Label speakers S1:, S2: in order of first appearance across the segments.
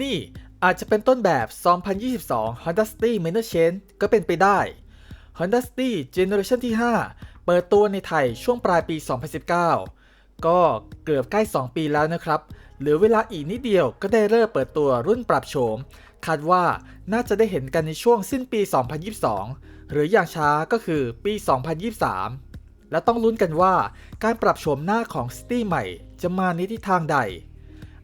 S1: นี่อาจจะเป็นต้นแบบ 2022 Honda City Minor Change ก็เป็นไปได้ Honda City Generation ที่ 5 เปิดตัวในไทยช่วงปลายปี 2019 ก็เกือบใกล้ 2 ปีแล้วนะครับ เหลือเวลาอีกนิดเดียวก็ได้เริ่มเปิดตัวรุ่นปรับโฉม คาดว่าน่าจะได้เห็นกันในช่วงสิ้นปี 2022 หรืออย่างช้าก็คือปี 2023 และต้องลุ้นกันว่าการปรับโฉมหน้าของ City ใหม่จะมาในทิศทางใด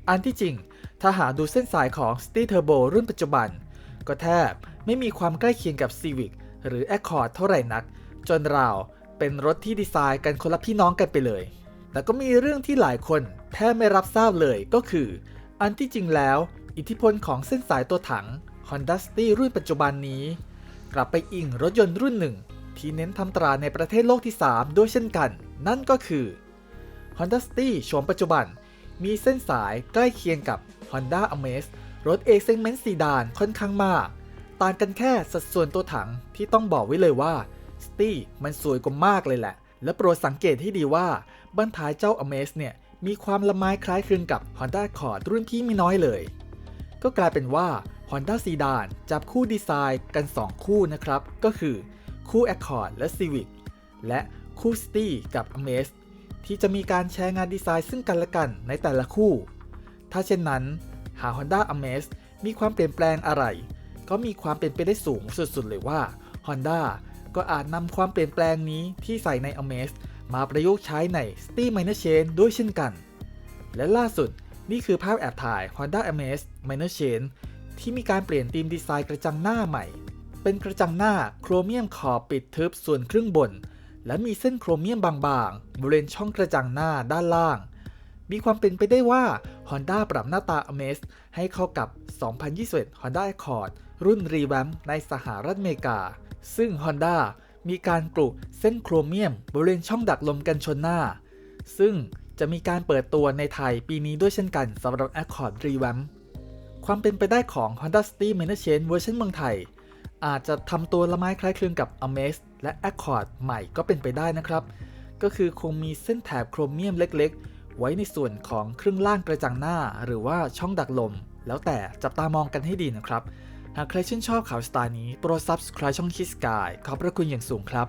S1: อันที่จริง ถ้าหาดูเส้นสายของ City Turbo รุ่นปัจจุบัน ก็แทบไม่มีความใกล้เคียงกับ Civic หรือ Accord เท่าไหร่นัก จนเราเป็นรถที่ดีไซน์กันคนละพี่น้องกันไปเลย แต่ก็มีเรื่องที่หลายคนแทบไม่รับทราบเลยก็คือ อันที่จริงแล้ว อิทธิพลของเส้นสายตัวถัง Honda City รุ่นปัจจุบันนี้ กลับไปอิงรถยนต์รุ่นหนึ่ง ที่เน้นทำตราในประเทศโลกที่ 3 ด้วยเช่นกัน นั่นก็คือ Honda City โฉมปัจจุบันมีเส้นสายใกล้เคียงกับ Honda Amaze รถ A Segment ซีดานค่อนข้างมาก ต่างกันแค่สัดส่วนตัวถังที่ต้องบอกไว้เลยว่า City มันสวยกว่ามากเลยแหละ และโปรดสังเกตให้ดีว่าบั้นท้ายเจ้า Amaze เนี่ย มีความละไม้คล้ายคลึงกับ Honda Accord รุ่นพี่ไม่น้อยเลย ก็กลายเป็นว่า Honda ซีดานจับคู่ดีไซน์กัน 2 คู่นะครับ ก็คือคู่ Accord และ Civic และคู่ City กับ Amaze ที่จะมีการแชร์งานดีไซน์ซึ่งกันและกันในแต่ละคู่ ถ้าเช่นนั้น หา Honda Amaze มีความเปลี่ยนแปลงอะไร ก็มีความเป็นไปได้สูงสุดๆเลยว่า Honda ก็อาจนำความเปลี่ยนแปลงนี้ที่ใส่ใน Amaze มาประยุกต์ใช้ใน City Minor Chain ด้วยเช่นกัน และล่าสุดนี่คือภาพแอบถ่าย Honda Amaze Minor Chain ที่มีการเปลี่ยนธีมดีไซน์กระจังหน้าใหม่ เป็นกระจังหน้าโครเมียมขอบปิดทึบส่วนครึ่งบน และมีเส้นโครเมียมบางๆบริเวณช่องกระจังหน้าด้านล่าง มีความเป็นไปได้ว่า Honda ปรับหน้าตา Amaze ให้เข้ากับ 2021 Honda Accord รุ่น Revamp ในสหรัฐอเมริกา ซึ่ง Honda มีการกลุเส้นโครเมียม บริเวณช่องดักลมกันชนหน้า ซึ่งจะมีการเปิดตัวในไทยปีนี้ด้วยเช่นกันสำหรับ Accord Revamp ความเป็นไปได้ของ Honda City Minor Change เวอร์ชันเมืองไทย อาจจะทำตัวละไม้คล้ายคลึงกับ Amaze และ Accord ใหม่ก็เป็นไปได้นะครับ ก็คือคงมีเส้นแถบโครเมียมเล็กๆ ไว้ในส่วนของครึ่งล่างกระจังหน้า หรือว่าช่องดักลม แล้วแต่จับตามองกันให้ดีนะครับ หากใครชื่นชอบข่าวสไตล์นี้โปรด subscribe ช่องคิสกายขอบพระคุณอย่างสูงครับ